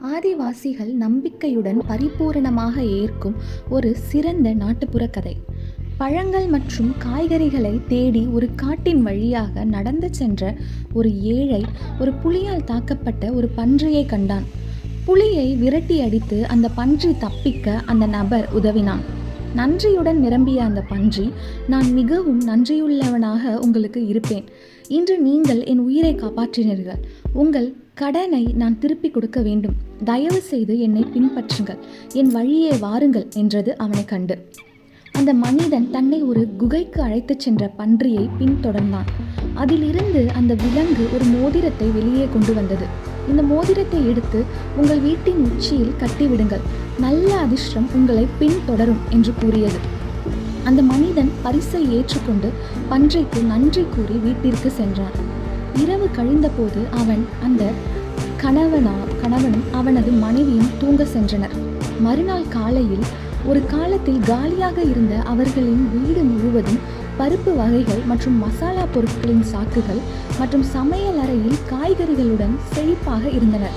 ஆதிவாசிகள் நம்பிக்கையுடன் பரிபூரணமாக ஏற்கும் ஒரு சிறந்த நாட்டுப்புற கதை. பழங்கள் மற்றும் காய்கறிகளை தேடி ஒரு காட்டின் வழியாக நடந்து சென்ற ஒரு ஏழை ஒரு புலியால் தாக்கப்பட்ட ஒரு பன்றியை கண்டான். புலியை விரட்டி அடித்து அந்த பன்றி தப்பிக்க அந்த நபர் உதவினான். நன்றியுடன் நிரம்பிய அந்த பன்றி நான் மிகவும் நன்றியுள்ளவனாக உங்களுக்கு இருப்பேன். இன்று நீங்கள் என் உயிரை காப்பாற்றினீர்கள். உங்கள் கடனை நான் திருப்பி கொடுக்க வேண்டும். தயவு செய்து என்னை பின்பற்றுங்கள். என் வழியே வாருங்கள் என்றது அவனை கண்டு. அந்த மனிதன் தன்னை ஒரு குகைக்கு அழைத்துச் சென்ற பன்றியை பின்தொடர்ந்தான். அதிலிருந்து அந்த விலங்கு ஒரு மோதிரத்தை வெளியே கொண்டு வந்தது. இந்த மோதிரத்தை எடுத்து உங்கள் வீட்டின் உச்சியில் கட்டிவிடுங்கள். நல்ல அதிர்ஷ்டம் உங்களை பின்தொடரும் என்று கூறியது. அந்த மனிதன் பரிசை ஏற்றுக்கொண்டு பன்றைக்கு நன்றி கூறி வீட்டிற்கு சென்றான். இரவு கழிந்தபோது அவன் அந்த கணவனா கணவனும் அவனது மனைவியும் தூங்க சென்றனர். மறுநாள் காலையில் ஒரு காலத்தில் காலியாக இருந்த அவர்களின் வீடு முழுவதும் பருப்பு வகைகள் மற்றும் மசாலா பொருட்களின் சாக்குகள் மற்றும் சமையல் அறையில் காய்கறிகளுடன் செழிப்பாக இருந்தனர்.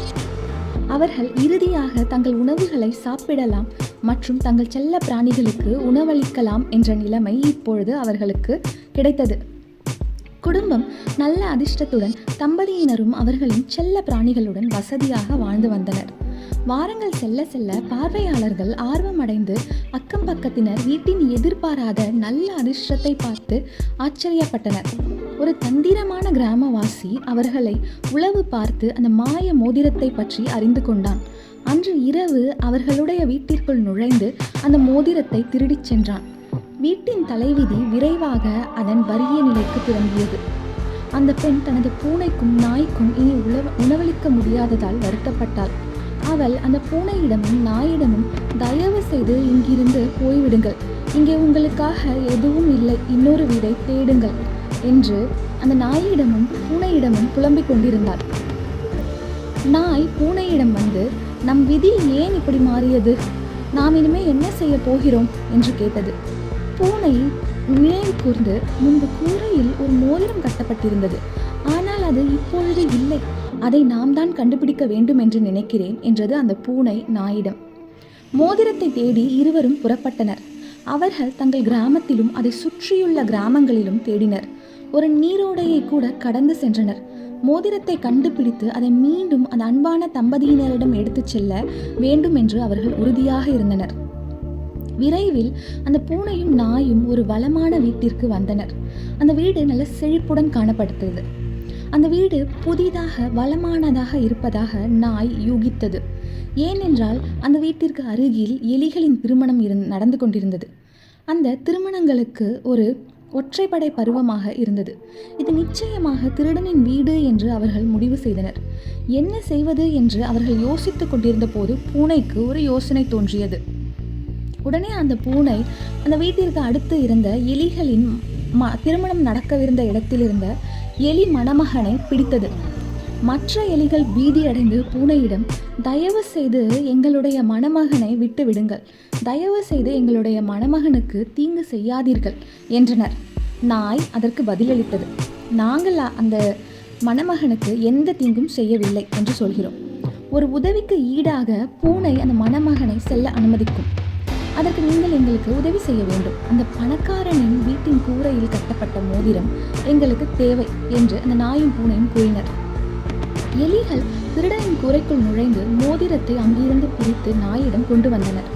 அவர்கள் இறுதியாக தங்கள் உணவுகளை சாப்பிடலாம் மற்றும் தங்கள் செல்ல பிராணிகளுக்கு உணவளிக்கலாம் என்ற நிலைமை இப்பொழுது அவர்களுக்கு கிடைத்தது. குடும்பம் நல்ல அதிர்ஷ்டத்துடன் தம்பதியினரும் அவர்களின் செல்ல பிராணிகளுடன் வசதியாக வாழ்ந்து வந்தனர். வாரங்கள் செல்ல செல்ல பார்வையாளர்கள் ஆர்வமடைந்து அக்கம் பக்கத்தினர் வீட்டின் எதிர்பாராத நல்ல அதிர்ஷ்டத்தை பார்த்து ஆச்சரியப்பட்டனர். ஒரு தந்திரமான கிராமவாசி அவர்களை உளவு பார்த்து அந்த மாய மோதிரத்தை பற்றி அறிந்து கொண்டான். அன்று இரவு அவர்களுடைய வீட்டிற்குள் நுழைந்து அந்த மோதிரத்தை திருடிச் சென்றான். வீட்டின் தலைவிதி விரைவாக அதன் வறிய நிலைக்கு திரும்பியது. அந்த பெண் தனது பூனைக்கும் நாய்க்கும் இனி உணவ உணவளிக்க முடியாததால் வருத்தப்பட்டாள். அவள் அந்த பூனையிடமும் நாயிடமும் தயவு செய்து இங்கிருந்து போய்விடுங்கள். இங்கே உங்களுக்காக எதுவும் இல்லை இன்னொரு வீடை தேடுங்கள் என்று அந்த நாயிடமும் பூனையிடமும் புலம்பிக் கொண்டிருந்தாள். நாய் பூனையிடம் வந்து நம் விதி ஏன் இப்படி மாறியது? நாம் இனிமே என்ன செய்ய போகிறோம்? என்று கேட்டது. பூனை நினைவு கூர்ந்து முன்பு கூரையில் ஒரு மோதிரம் கட்டப்பட்டிருந்தது. ஆனால் அது இப்பொழுது இல்லை. அதை நாம் தான் கண்டுபிடிக்க வேண்டும் என்று நினைக்கிறேன் என்றது அந்த பூனை நாயிடம். மோதிரத்தை தேடி இருவரும் புறப்பட்டனர். அவர்கள் தங்கள் கிராமத்திலும் அதை சுற்றியுள்ள கிராமங்களிலும் தேடினர். ஒரு நீரோடையை கூட கடந்து சென்றனர். மோதிரத்தை கண்டுபிடித்து அதை மீண்டும் அந்த அன்பான தம்பதியினரிடம் எடுத்துச் செல்ல வேண்டும் என்று அவர்கள் உறுதியாக இருந்தனர். விரைவில் அந்த பூனையும் நாயும் ஒரு வளமான வீட்டிற்கு வந்தனர். அந்த வீடு நல்ல செழிப்புடன் காணப்படுத்தது அந்த வீடு புதிதாக வளமானதாக இருப்பதாக நாய் யூகித்தது. ஏனென்றால் அந்த வீட்டிற்கு அருகில் எலிகளின் திருமணம் இருந் நடந்து கொண்டிருந்தது. அந்த திருமணங்களுக்கு ஒரு ஒற்றைப்படை பருவமாக இருந்தது. இது நிச்சயமாக திருடனின் வீடு என்று அவர்கள் முடிவு செய்தனர். என்ன செய்வது என்று அவர்கள் யோசித்துக் கொண்டிருந்த போது பூனைக்கு ஒரு யோசனை தோன்றியது. உடனே அந்த பூனை அந்த வீட்டிற்கு அடுத்து இருந்த எலிகளின் ம திருமணம் நடக்கவிருந்த இடத்திலிருந்த எலி மணமகனை பிடித்தது. மற்ற எலிகள் பீதியடைந்து பூனையிடம் தயவு செய்து எங்களுடைய மணமகனை விட்டு விடுங்கள். தயவு செய்து எங்களுடைய மணமகனுக்கு தீங்கு செய்யாதீர்கள் என்றனர். நாய் அதற்கு பதிலளித்தது. நாங்கள் அந்த மணமகனுக்கு எந்த தீங்கும் செய்யவில்லை என்று சொல்கிறோம். ஒரு உதவிக்கு ஈடாக பூனை அந்த மணமகனை செல்ல அனுமதிக்கும். அதற்கு நீங்கள் எங்களுக்கு உதவி செய்ய வேண்டும். அந்த பணக்காரனின் வீட்டின் கூரையில் கட்டப்பட்ட மோதிரம் எங்களுக்கு தேவை என்று அந்த நாயும் பூனையும் கூறினர். எலிகள் திருடனின் கூரைக்குள் நுழைந்து மோதிரத்தை அங்கிருந்து பிரித்து நாயிடம் கொண்டு வந்தனர்.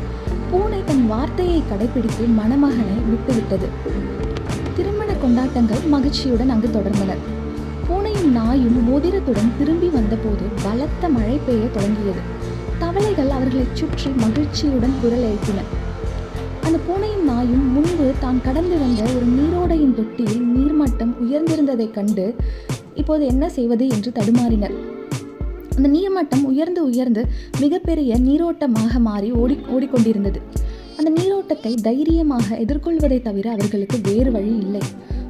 பூனை தன் வார்த்தையை கடைபிடித்து மணமகனை விட்டுவிட்டது. திருமண கொண்டாட்டங்கள் மகிழ்ச்சியுடன் அங்கு தொடர்ந்தனர். பூனையும் நாயும் மோதிரத்துடன் திரும்பி வந்தபோது பலத்த மழை பெய்ய தொடங்கியது. தவளைகள் அவர்களைச் சுற்றி மகிழ்ச்சியுடன் குரல் எழுப்பின. அந்த பூனையும் நாயும் முன்பு தான் கடந்து வந்த ஒரு நீரோடையின் தொட்டியில் நீர்மட்டம் உயர்ந்திருந்ததைக் கண்டு இப்போது என்ன செய்வது என்று தடுமாறினர். அந்த நீர்மட்டம் உயர்ந்து உயர்ந்து மிகப்பெரிய நீரோட்டமாக மாறி ஓடி ஓடிக்கொண்டிருந்தது. அந்த நீரோட்டத்தை தைரியமாக எதிர்கொள்வதை தவிர அவர்களுக்கு வேறு வழி இல்லை.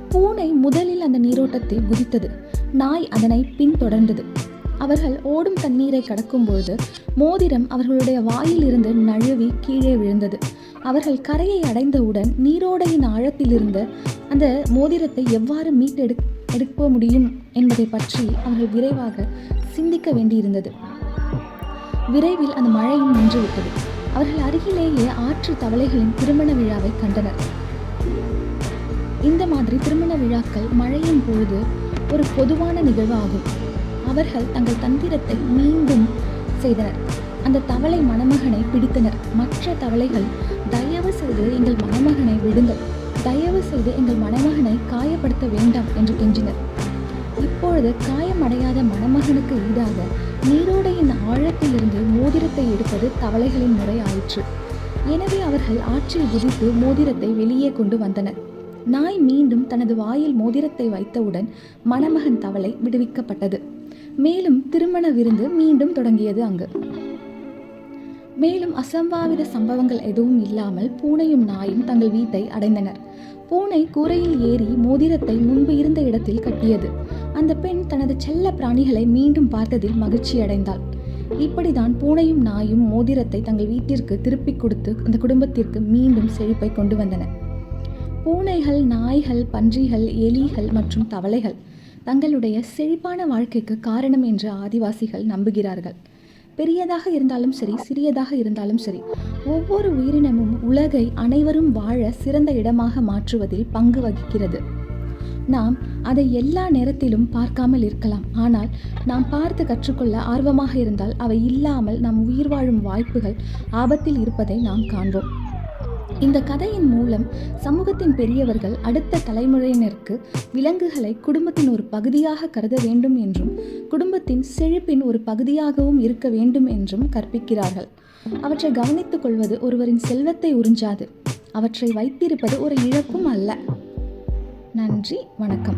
பூனை முதலில் அந்த நீரோட்டத்தை குதித்தது. நாய் அதனை பின்தொடர்ந்தது. அவர்கள் ஓடும் தண்ணீரை கடக்கும்போது மோதிரம் அவர்களுடைய வாயிலிருந்து நழுவி கீழே விழுந்தது. அவர்கள் கரையை அடைந்தவுடன் நீரோடையின் ஆழத்தில் இருந்த அந்த மோதிரத்தை எவ்வாறு மீட்டெடு எடுக்க முடியும் என்பதை பற்றி அவர்கள் விரைவாக சிந்திக்க வேண்டியிருந்தது. விரைவில் அந்த மழையும் நின்றுவிட்டது. அவர்கள் அருகிலேயே ஆற்று தவளைகளின் திருமண விழாவை கண்டனர். இந்த மாதிரி திருமண விழாக்கள் மழையின் பொழுது ஒரு பொதுவான நிகழ்வு ஆகும் அவர்கள் தங்கள் தந்திரத்தை மீண்டும் செய்தனர். அந்த தவளை மணமகனை பிடித்தனர். மற்ற தவளைகள் தயவு செய்து எங்கள் மணமகனை விடுங்கள். தயவு செய்து எங்கள் மணமகனை காயப்படுத்த வேண்டாம் என்று கெஞ்சினர். இப்பொழுது காயமடையாத மணமகனுக்கு ஈடாக நீரோடையின் ஆழத்திலிருந்து மோதிரத்தை எடுப்பது தவளைகளின் முறை ஆயிற்று. எனவே அவர்கள் ஆற்றில் குதித்து மோதிரத்தை வெளியே கொண்டு வந்தனர். நாய் மீண்டும் தனது வாயில் மோதிரத்தை வைத்தவுடன் மணமகன் தவளை விடுவிக்கப்பட்டது. மேலும் திருமண விருந்து மீண்டும் தொடங்கியது அங்கு. மேலும் அசம்பாவித சம்பவங்கள் எதுவும் இல்லாமல் பூனையும் நாயும் தங்கள் வீட்டை அடைந்தனர். பூனை கூரையில் ஏறி மோதிரத்தை முன்பு இருந்த இடத்தில் கட்டியது. அந்த பெண் தனது செல்ல பிராணிகளை மீண்டும் பார்த்ததில் மகிழ்ச்சி அடைந்தாள். இப்படிதான் பூனையும் நாயும் மோதிரத்தை தங்கள் வீட்டிற்கு திருப்பிக் கொடுத்து அந்த குடும்பத்திற்கு மீண்டும் செழிப்பை கொண்டு வந்தன. பூனைகள் நாய்கள் பன்றிகள் எலிகள் மற்றும் தவளைகள் தங்களுடைய செழிப்பான வாழ்க்கைக்கு காரணம் என்று ஆதிவாசிகள் நம்புகிறார்கள். பெரியதாக இருந்தாலும் சரி சிறியதாக இருந்தாலும் சரி ஒவ்வொரு உயிரினமும் உலகை அனைவரும் வாழ சிறந்த இடமாக மாற்றுவதில் பங்கு வகிக்கிறது. நாம் அதை எல்லா நேரத்திலும் பார்க்காமல் இருக்கலாம். ஆனால் நாம் பார்த்து கற்றுக்கொள்ள ஆர்வமாக இருந்தால் அவை இல்லாமல் நம் உயிர் வாழும் வாய்ப்புகள் ஆபத்தில் இருப்பதை நாம் காண்போம். இந்த கதையின் மூலம் சமூகத்தின் பெரியவர்கள் அடுத்த தலைமுறையினருக்கு விலங்குகளை குடும்பத்தின் ஒரு பகுதியாக கருத வேண்டும் என்றும் குடும்பத்தின் செழிப்பின் ஒரு பகுதியாகவும் இருக்க வேண்டும் என்றும் கற்பிக்கிறார்கள். அவற்றை கவனித்துக் கொள்வது ஒருவரின் செல்வத்தை உறிஞ்சாது. அவற்றை வைத்திருப்பது ஒரு இழப்பும் அல்ல. நன்றி வணக்கம்.